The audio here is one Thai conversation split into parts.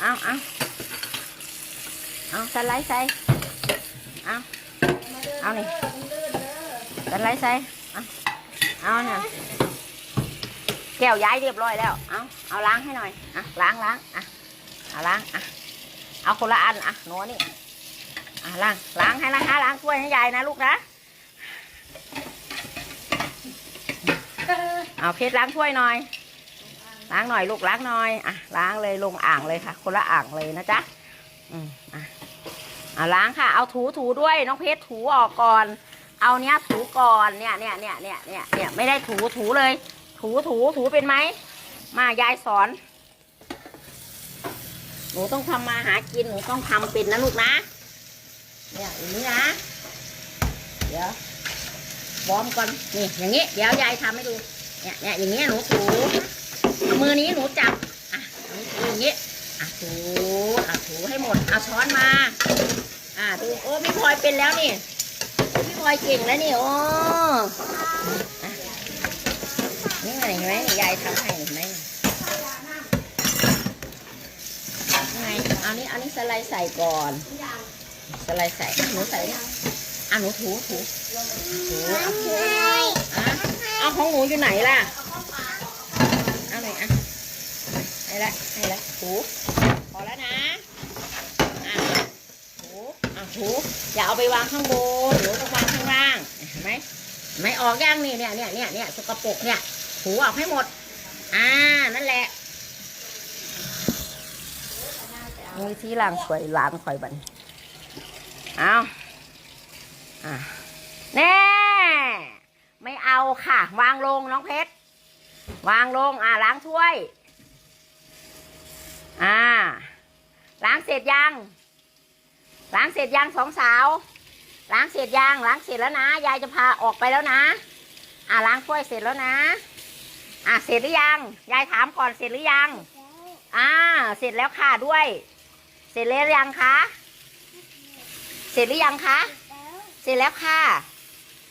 เอาเอาเอาสไลด์ใส่เอาเอานี่สไลด์ใส่เอาเอาเนี่ยแก้วย้ายเรียบร้อยแล้ว เอาเอาล้างให้หน่อย อะ ล้างล้างอะ เอาล้าง อะ เอาคนละอัน อะหนูนี่ อะล้าง ล้างให้นะคะล้างถ้วยให้ยายนะลูกนะ เอาเพชรล้างถ้วยหน่อย ล้างหน่อยลูกล้างหน่อยอะล้างเลยลงอ่างเลยค่ะ คนละอ่างเลยนะจ๊ะอืมอะอะล้างค่ะ เอาถูถูด้วยน้องเพชรถูออกก่อน เอาเนี้ยถูก่อนเนี่ยเนี่ยเนี่ยเนี่ยเนี่ยเนี่ยไม่ได้ถูถูเลย ถูถูถูเป็นไหมมายายสอน หนูต้องทำมาหากินหนูต้องทำเป็นนะลูกนะ เนี่ยอย่างนี้นะ เดี๋ยววอร์มก่อนนี่อย่างนี้ เดี๋ยวยายทำให้ดู เนี่ยเนี่ยอย่างนี้หนูถู มือนี้หนูจับอะหนูถูอย่างนี้อะถูอะถูให้หมดเอาช้อนมา อะดูโอ้พี่พลอยเป็นแล้วนี่โอ้พี่พลอยเก่งแล้วนี่โอ้นี่ไงเห็นไหมยายทำให้เห็นไหมไงเอานี้เอานี้สไลด์ใส่ก่อน สไลด์ใส่หนูใส่อะหนูถูถูถูเอาถูอะเอาของหนูอยู่ไหนล่ะ หน่อยอะให้ละให้ละถูพอแล้วนะอะถูอะถูอย่าเอาไปวางข้างบนหรือต้องวางข้างล่างเห็นไหมเห็นไหม่ออกย่างนี่เนี่ยเนี่ยเนี่ยเนี่ยสกปรกเนี่ยถูออกให้หมด อ่านั่นแหละมือที่ล้างสวยล้างข่อยบันเอาอะแน่ ไม่เอาค่ะ วางลงน้องเพชร วางลง อ่าล้างถ้วย อ่า ล้างเสร็จยัง ล้างเสร็จยังสองสาว ล้างเสร็จยัง ล้างเสร็จแล้วนะ ยายจะพาออกไปแล้วนะ อ่าล้างถ้วยเสร็จแล้วนะ อ่าเสร็จหรือยัง ยายถามก่อนเสร็จหรือยัง อ่า เสร็จแล้วค่ะด้วย เสร็จแล้วยังคะ เสร็จหรือยังคะ เสร็จแล้วค่ะ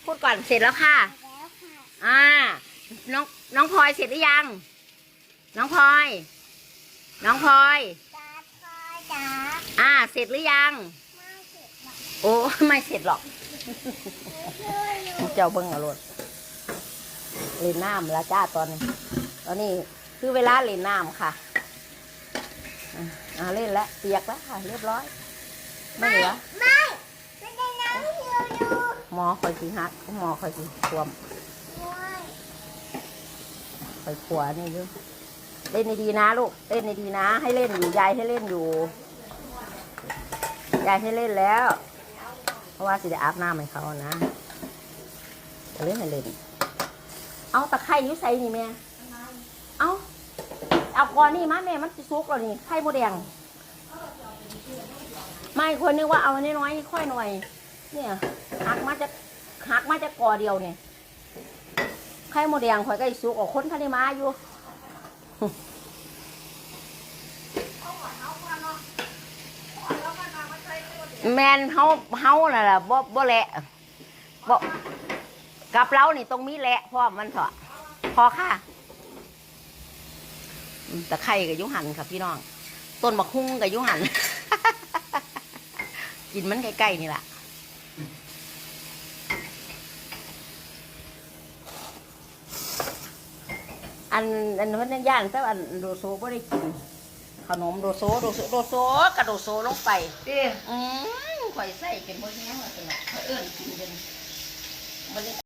พูดก่อนเสร็จแล้วค่ะ อ่า น้องน้องพลอยเสร็จหรือยัง น้องพลอย น้องพลอยอ่า เสร็จหรือยังโอ้ไม่เสร็จหรอกเจ้าเบิ้งเอารถเล่นน้ำแล้วจ้าตอนนี้ ตอนนี้คือเวลาเล่นน้ำค่ะอ่าอ่าเล่นแล้วเปียกแล้วค่ะ เรียบร้อย ไม่เหลือไม่ไม่ได้น้ำอยู่อยู่หมอคอยสิฮักหมอคอยสิควม ไม่คอยขวานี่อยูเล่นดีๆนะลูกเล่นดีๆนะ ให้เล่นอยู่ยายให้เล่นอยู่ยายให้เล่นแล้ว เพราะว่าสิได้อาบน้ำให้เขานะจะเล่นให้เล่น เอาตะไคร้ยุ่ใส่นี่แม่เอาเอาก่อนนี่มาแม่มันจะซุกแล้วนี่ไข่โมแดงไม่คนนึกว่าเอาอันน้อยๆค่อยหน่อย เนี่ยหักมาจะหักมาจะกอเดียวเนี่ย ไข่โมดแดงข่อยก็อีสุกออกคนทันได้มาอยู่แมนเฮาเฮาน่ะล่ะบ่บ่แหละบ่กับเรานี่ต้องมีแหละพราะมันเถอะพอค่ะอืมตะไคร่กับยุหันค่ะพี่น้อง ต้นมะฮุ่งกับยุหัน กินมันใกล้ๆนี่แหละ อันอันนั้นย่านแต่อันโดโซบ่ได้กิน ขนมโดโซโดโซโดโซกระโดโซลงไปเตี้ยอืมข่อยใส่เป็นบ่แห้งว่าซั่นน่ะข่อยเอิ้นกินเป็นบ่ได้